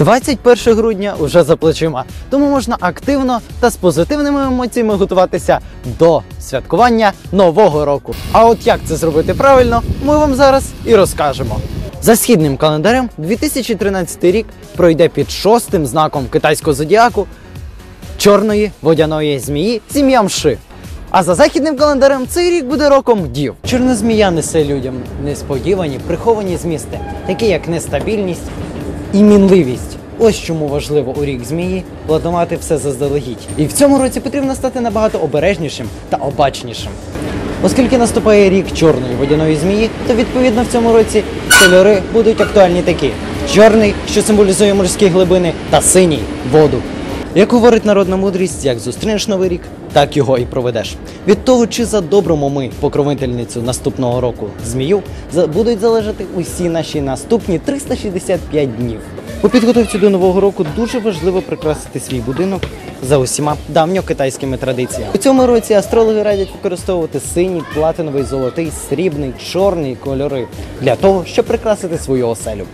21 грудня уже за плечима, тому можна активно та з позитивними емоціями готуватися до святкування нового року. А от як це зробити правильно, ми вам зараз і розкажемо. За східним календарем 2013 рік пройде під шостим знаком китайського зодіаку чорної водяної змії сім'я Мши. А за західним календарем цей рік буде роком дів. Чорна змія несе людям несподівані приховані змісти, такі як нестабільність і мінливість. Ось чому важливо у рік змії планувати все заздалегідь. І в цьому році потрібно стати набагато обережнішим та обачнішим. Оскільки наступає рік чорної водяної змії, то відповідно в цьому році кольори будуть актуальні такі: чорний, що символізує морські глибини, та синій воду. Як говорить народна мудрість, як зустрінеш новий рік, так його і проведеш. Від того, чи задобримо ми покровительницю наступного року змію, за- будуть залежати усі наші наступні 365 днів. У підготовці до нового року дуже важливо прикрасити свій будинок за усіма давньокитайськими традиціями. У цьому році астрологи радять використовувати синій, платиновий, золотий, срібний, чорний кольори для того, щоб прикрасити свою оселю.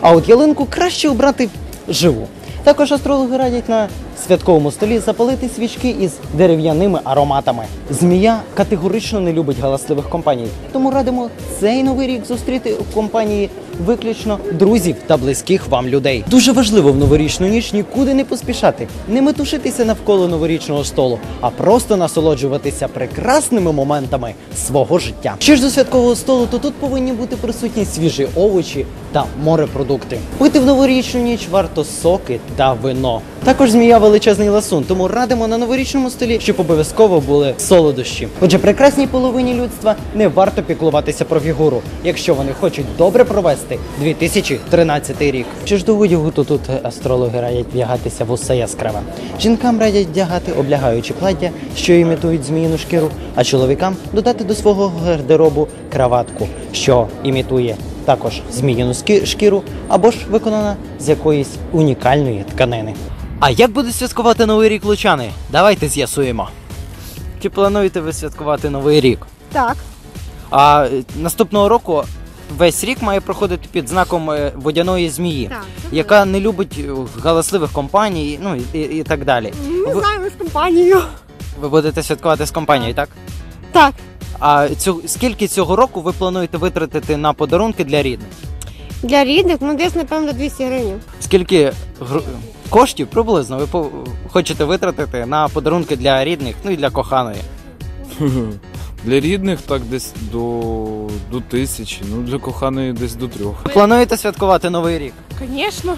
А от ялинку краще обрати живу. Також астрологи радять на святковому столі запалити свічки із дерев'яними ароматами. Змія категорично не любить галасливих компаній, тому радимо цей новий рік зустріти в компанії виключно друзів та близьких вам людей. Дуже важливо в новорічну ніч нікуди не поспішати, не метушитися навколо новорічного столу, а просто насолоджуватися прекрасними моментами свого життя. Що ж до святкового столу, то тут повинні бути присутні свіжі овочі та морепродукти. Пити в новорічну ніч варто соки та вино. Також змія величезний ласун, тому радимо на новорічному столі, щоб обов'язково були солодощі. Отже, прекрасній половині людства не варто піклуватися про фігуру, якщо вони хочуть добре провести 2013 рік. Що ж до одягу, то тут астрологи радять вдягатися в усе яскраве. Жінкам радять вдягати облягаючі плаття, що імітують зміїну шкіру, а чоловікам додати до свого гардеробу краватку, що імітує також зміїну ски- шкіру або ж виконана з якоїсь унікальної тканини. А як буде святкувати новий рік лучани? Давайте з'ясуємо. Чи плануєте ви святкувати новий рік? Так, А е, наступного року весь рік має проходити під знаком е, водяної змії, Так, яка не любить е, галасливих компаній, ну і, і, і так далі. ми Ви, знаємо з компанією. ви будете святкувати з компанією, так? Так, А цю, скільки цього року ви плануєте витратити на подарунки для рідних? для рідних, ну десь, напевно, 200 гривень. Скільки гр... коштів приблизно ви по... хочете витратити на подарунки для рідних, ну і для коханої? Для рідних так десь до, до тисячі, ну для коханої десь до трьох. Плануєте святкувати новий рік? Звісно.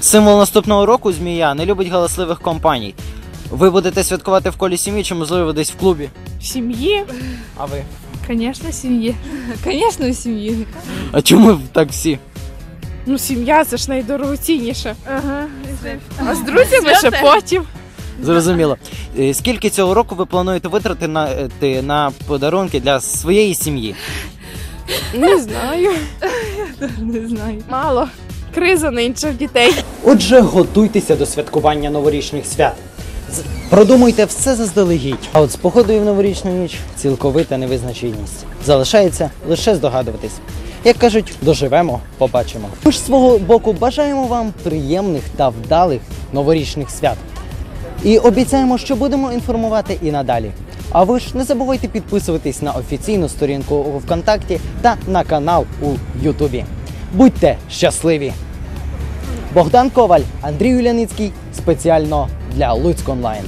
Символ наступного року змія не любить галасливих компаній. Ви будете святкувати в колі сім'ї чи можливо десь в клубі? В семье? А ви? Конечно, в семье. Конечно, в семье. А чому так всі? Ну, сім'я це ж найдорогоцінніше. Ага. А з друзями ще потім. Зрозуміло. Е, Скільки цього року ви плануєте витратити на, е, на подарунки для своєї сім'ї? Не знаю. Не знаю. Мало. Криза нинче в дітей. Отже, готуйтеся до святкування новорічних свят. Продумуйте все заздалегідь. А от з погодою в новорічну ніч цілковита невизначеність. Залишається лише здогадуватись. Як кажуть, доживемо, побачимо. Ми ж свого боку бажаємо вам приємних та вдалих новорічних свят. І обіцяємо, що будемо інформувати і надалі. А ви ж не забувайте підписуватись на офіційну сторінку у ВКонтакті та на канал у Ютубі. Будьте щасливі! Богдан Коваль, Андрій Юляницький спеціально для Луцьк Онлайн.